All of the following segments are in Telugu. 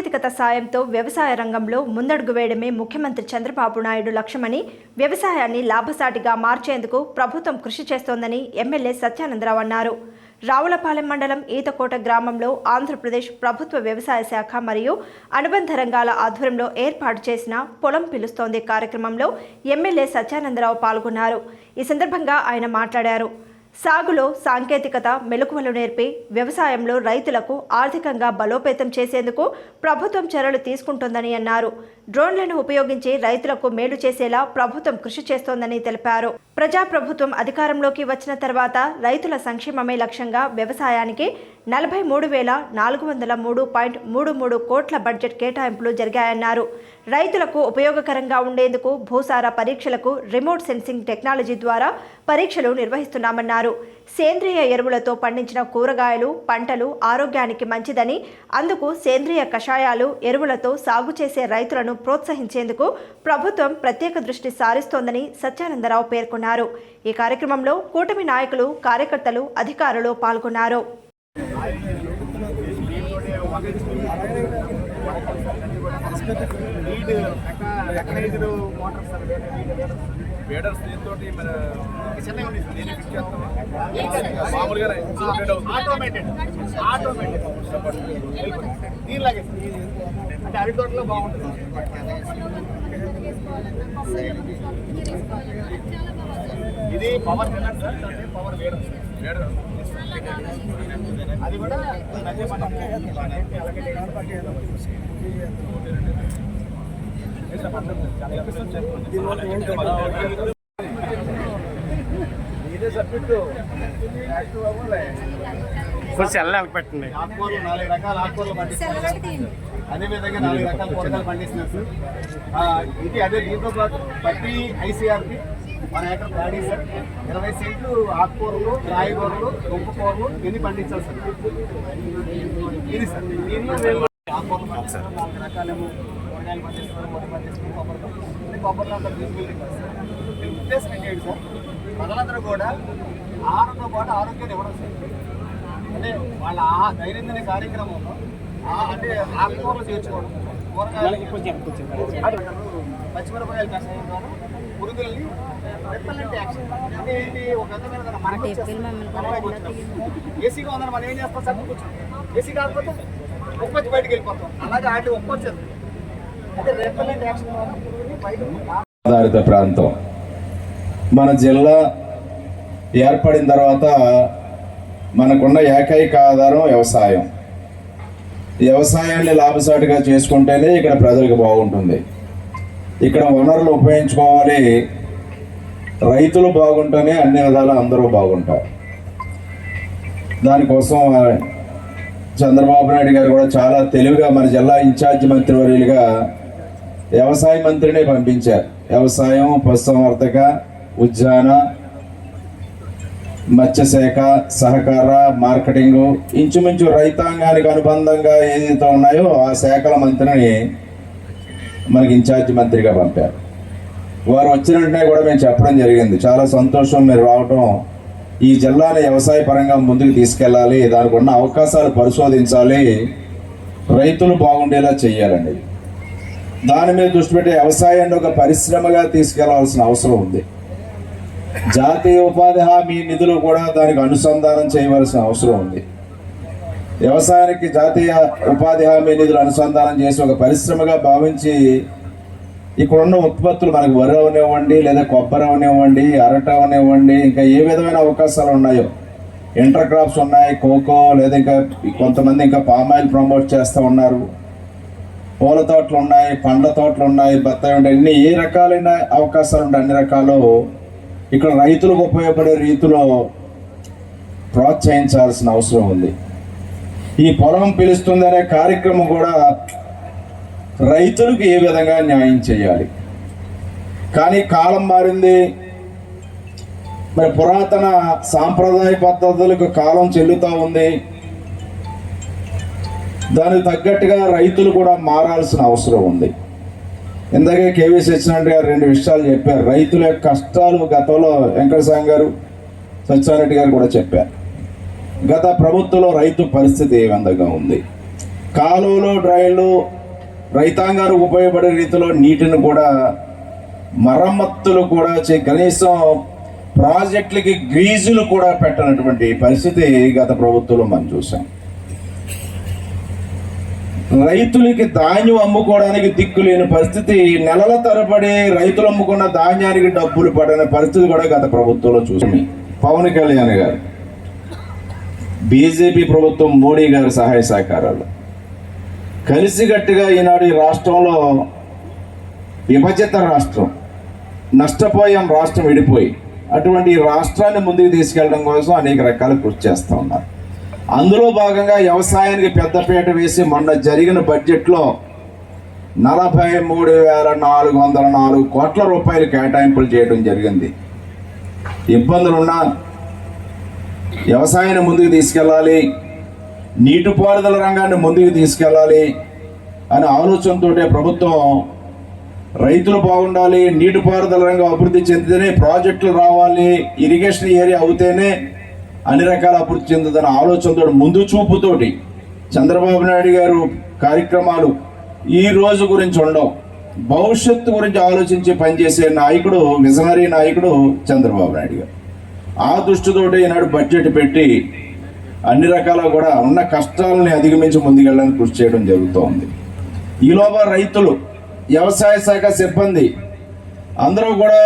సాంకేతికత సాయంతో వ్యవసాయ రంగంలో ముందడుగు వేయడమే ముఖ్యమంత్రి చంద్రబాబు నాయుడు లక్ష్యమని వ్యవసాయాన్ని లాభసాటిగా మార్చేందుకు ప్రభుత్వం కృషి చేస్తోందని ఎమ్మెల్యే సత్యానందరావు అన్నారు. రావులపాలెం మండలం ఈతకోట గ్రామంలో ఆంధ్రప్రదేశ్ ప్రభుత్వ వ్యవసాయ శాఖ మరియు అనుబంధ రంగాల ఆధ్వర్యంలో ఏర్పాటు చేసిన పొలం పిలుస్తోంది కార్యక్రమంలో ఎమ్మెల్యే సత్యానందరావు పాల్గొన్నారు. ఈ సందర్భంగా ఆయన మాట్లాడారు. సాగులో సాంకేతికత మెలకువలు నేర్పి వ్యవసాయంలో రైతులకు ఆర్థికంగా బలోపేతం చేసేందుకు ప్రభుత్వం చర్యలు తీసుకుంటోందని అన్నారు. డ్రోన్లను ఉపయోగించి రైతులకు మేలు చేసేలా ప్రభుత్వం కృషి చేస్తోందని తెలిపారు. ప్రజాప్రభుత్వం అధికారంలోకి వచ్చిన తర్వాత రైతుల సంక్షేమమే లక్ష్యంగా వ్యవసాయానికి నలభై మూడు వేల నాలుగు వందల మూడు పాయింట్ మూడు మూడు కోట్ల బడ్జెట్ కేటాయింపులు జరిగాయన్నారు. రైతులకు ఉపయోగకరంగా ఉండేందుకు భూసార పరీక్షలకు రిమోట్ సెన్సింగ్ టెక్నాలజీ ద్వారా పరీక్షలు నిర్వహిస్తున్నామన్నారు. సేంద్రియ ఎరువులతో పండించిన కూరగాయలు పంటలు ఆరోగ్యానికి మంచిదని అందుకు సేంద్రియ కషాయాలు ఎరువులతో సాగు చేసే రైతులను ప్రోత్సహించేందుకు ప్రభుత్వం ప్రత్యేక దృష్టి సారిస్తోందని సత్యానందరావు పేర్కొన్నారు ఈ కార్యక్రమంలో కూటమి నాయకులు కార్యకర్తలు అధికారులు పాల్గొన్నారు లీడ్ మోటార్ సార్ వేడర్స్ దీంతో మన దీన్ని ఫిక్స్ చేస్తాం మామూలుగా ఆటోమేటెడ్. ఆటోమేటెడ్. దీనిలాగే అంటే అరటి తోటలో బాగుంటుంది. ఇది పవర్ పవర్ అది కూడా అలాగే వెళ్ళాలి పెట్టండి. ఆకుకూరలు నాలుగు రకాల ఆకుకూరలు పండిస్తున్నారు అదే విధంగా నాలుగు రకాల కూరగాయలు పండిస్తున్నారు ఇది అదే దీంతో పాటు ప్రతి ఐసీఆర్కి మన ఎకర్ ప్యాడీ సార్. ఇరవై సెంట్లు ఆకుకూరలు కాయగూరలు దుంప కూరలు ఇన్ని పండించాలి సార్ ఇది సార్ దీనిలో మేము ఆకుకూరలు నాలుగు రకాలేమో కూరగాయలు పండిస్తున్నారు మొదలు పండిస్తున్నారు కొబ్బరి పండిస్తున్నారు కొబ్బరిలో అంతా దీని ఉద్దేశం ఏంటి సార్. ప్రజలందరూ కూడా ఆహారంతో పాటు ఆరోగ్యాన్ని ఇవ్వడం సార్. అంటే వాళ్ళ ఆ దైనందిన కార్యక్రమంలో ఆ అంటే ఆకుకూరలు చేర్చుకోవడం కూరగాయలు పచ్చిమిరపకాయలు కషాయం ద్వారా పురుగుల్ని. అంటే ఏంటి? ఒక విధమైన మనకి. ఏసీగా ఉందని మనం ఏం చేస్తాం సార్? ఏసీ కాకపోతే ఒక్కొచ్చి బయటకు వెళ్ళిపోతాం. అలాగే ఆటి ఒక్కొచ్చేది ఆధారిత ప్రాంతం. మన జిల్లా ఏర్పడిన తర్వాత మనకున్న ఏకైక ఆధారం వ్యవసాయం. వ్యవసాయాన్ని లాభసాటిగా చేసుకుంటేనే ఇక్కడ ప్రజలకు బాగుంటుంది. ఇక్కడ వనరులు ఉపయోగించుకోవాలి. రైతులు బాగుంటేనే అన్ని విధాలు అందరూ బాగుంటారు. దానికోసం చంద్రబాబు నాయుడు గారు కూడా చాలా తెలివిగా మన జిల్లా ఇన్ఛార్జ్ మంత్రివర్యులుగా వ్యవసాయ మంత్రిని పంపించారు. వ్యవసాయం పశుసంవర్ధక ఉద్యాన మత్స్యశాఖ సహకార మార్కెటింగ్ ఇంచుమించు రైతాంగానికి అనుబంధంగా ఏదైతే ఉన్నాయో ఆ శాఖల మంత్రిని మనకి ఇన్ఛార్జ్ మంత్రిగా పంపారు. వారు వచ్చిన వెంటనే కూడా మేము చెప్పడం జరిగింది. చాలా సంతోషం మీరు రావటం ఈ జిల్లాని వ్యవసాయ పరంగా ముందుకు తీసుకెళ్ళాలి దానికి ఉన్న అవకాశాలు పరిశోధించాలి రైతులు బాగుండేలా చేయాలండి దాని మీద దృష్టి పెట్టి వ్యవసాయాన్ని ఒక పరిశ్రమగా తీసుకెళ్ళాల్సిన అవసరం ఉంది. జాతీయ ఉపాధి హామీ నిధులు కూడా దానికి అనుసంధానం చేయవలసిన అవసరం ఉంది. వ్యవసాయానికి జాతీయ ఉపాధి హామీ నిధులు అనుసంధానం చేసి ఒక పరిశ్రమగా భావించి ఇక్కడున్న ఉత్పత్తులు మనకు వరి అవనివ్వండి లేదా కొబ్బరి అవనివ్వండి అరట అవనివ్వండి ఇంకా ఏ విధమైన అవకాశాలు ఉన్నాయో ఇంటర్ క్రాప్స్ ఉన్నాయి కోకో లేదా ఇంకా కొంతమంది ఇంకా పామాయిల్ ప్రమోట్ చేస్తూ ఉన్నారు. పూల తోటలు ఉన్నాయి పండ్ల తోటలు ఉన్నాయి బత్తాయి ఉన్నాయి. అన్ని ఏ రకాలైన అవకాశాలు ఉన్నాయి అన్ని రకాలు ఇక్కడ రైతులకు ఉపయోగపడే రీతిలో ప్రోత్సహించాల్సిన అవసరం ఉంది. ఈ పొలం పిలుస్తుంది అనే కార్యక్రమం కూడా రైతులకు ఏ విధంగా న్యాయం చేయాలి? కానీ కాలం మారింది. మరి పురాతన సాంప్రదాయ పద్ధతులకు కాలం చెల్లుతూ ఉంది. దానికి తగ్గట్టుగా రైతులు కూడా మారాల్సిన అవసరం ఉంది. ఇందాకే కేవీ సత్యనారాయణ గారు రెండు విషయాలు చెప్పారు. రైతుల కష్టాలు గతంలో వెంకటస్వామి గారు సత్యనారాయణ గారు కూడా చెప్పారు. గత ప్రభుత్వంలో రైతు పరిస్థితి ఏ విధంగా ఉంది? కాలువలు డ్రైన్లు రైతాంగానికి ఉపయోగపడే రీతిలో నీటిని కూడా మరమ్మతులు కూడా చే కనీసం ప్రాజెక్టులకి గ్రీజులు కూడా పెట్టనటువంటి పరిస్థితి గత ప్రభుత్వంలో మనం చూసాం. రైతులకి ధాన్యం అమ్ముకోవడానికి దిక్కు లేని పరిస్థితి. నెలల తరబడి రైతులు అమ్ముకున్న ధాన్యానికి డబ్బులు పడని పరిస్థితి కూడా గత ప్రభుత్వంలో చూసాం. పవన్ కళ్యాణ్ గారు బీజేపీ ప్రభుత్వం మోడీ గారి సహాయ సహకారాలు. కలిసిగట్టుగా ఈనాడు ఈ రాష్ట్రంలో విభజిత రాష్ట్రం నష్టపోయాం రాష్ట్రం విడిపోయి అటువంటి ఈ రాష్ట్రాన్ని ముందుకు తీసుకెళ్ళడం కోసం అనేక రకాల కృషి చేస్తూ ఉన్నారు. అందులో భాగంగా వ్యవసాయానికి పెద్దపీట వేసి మొన్న జరిగిన బడ్జెట్లో నలభై మూడు వేల నాలుగు వందల నాలుగు కోట్ల రూపాయలు కేటాయింపులు చేయడం జరిగింది. ఇబ్బందులున్నా వ్యవసాయాన్ని ముందుకు తీసుకెళ్ళాలి నీటిపారుదల రంగాన్ని ముందుకు తీసుకెళ్ళాలి అనే ఆలోచనతో ప్రభుత్వం రైతులు బాగుండాలి నీటిపారుదల రంగం అభివృద్ధి చెందితేనే ప్రాజెక్టులు రావాలి ఇరిగేషన్ ఏరియా అవుతేనే అన్ని రకాల అభివృద్ధి చెందుతున్న ఆలోచనతో ముందు చూపుతోటి చంద్రబాబు నాయుడు గారు కార్యక్రమాలు ఈ రోజు గురించి ఉండవు భవిష్యత్తు గురించి ఆలోచించి పనిచేసే నాయకుడు విజనరీ నాయకుడు చంద్రబాబు నాయుడు గారు. ఆ దృష్టితోటి ఈనాడు బడ్జెట్ పెట్టి అన్ని రకాల కూడా ఉన్న కష్టాలని అధిగమించి ముందుకెళ్ళడానికి కృషి చేయడం జరుగుతోంది. ఈలోగా రైతులు వ్యవసాయ శాఖ సిబ్బంది అందరూ కూడా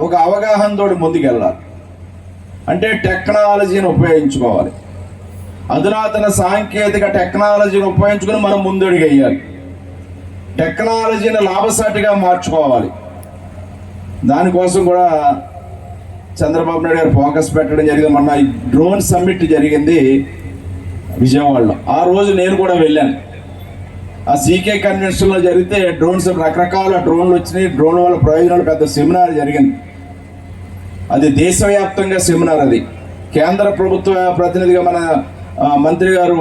ఒక అవగాహనతో ముందుకెళ్ళాలి. అంటే టెక్నాలజీని ఉపయోగించుకోవాలి. అధునాతన సాంకేతిక టెక్నాలజీని ఉపయోగించుకుని మనం ముందడుగు టెక్నాలజీని లాభసాటిగా మార్చుకోవాలి. దానికోసం కూడా చంద్రబాబు నాయుడు గారు ఫోకస్ పెట్టడం జరిగింది. మొన్న ఈ డ్రోన్ సమ్మిట్ జరిగింది విజయవాడలో. ఆ రోజు నేను కూడా వెళ్ళాను. ఆ సీకే కన్వెన్షన్లో జరిగితే డ్రోన్స్ రకరకాల డ్రోన్లు వచ్చినాయి. డ్రోన్ వల్ల ప్రయోజనాలు పెద్ద సెమినార్ జరిగింది. అది దేశవ్యాప్తంగా సెమినార్ అది. కేంద్ర ప్రభుత్వ ప్రతినిధిగా మన మంత్రి గారు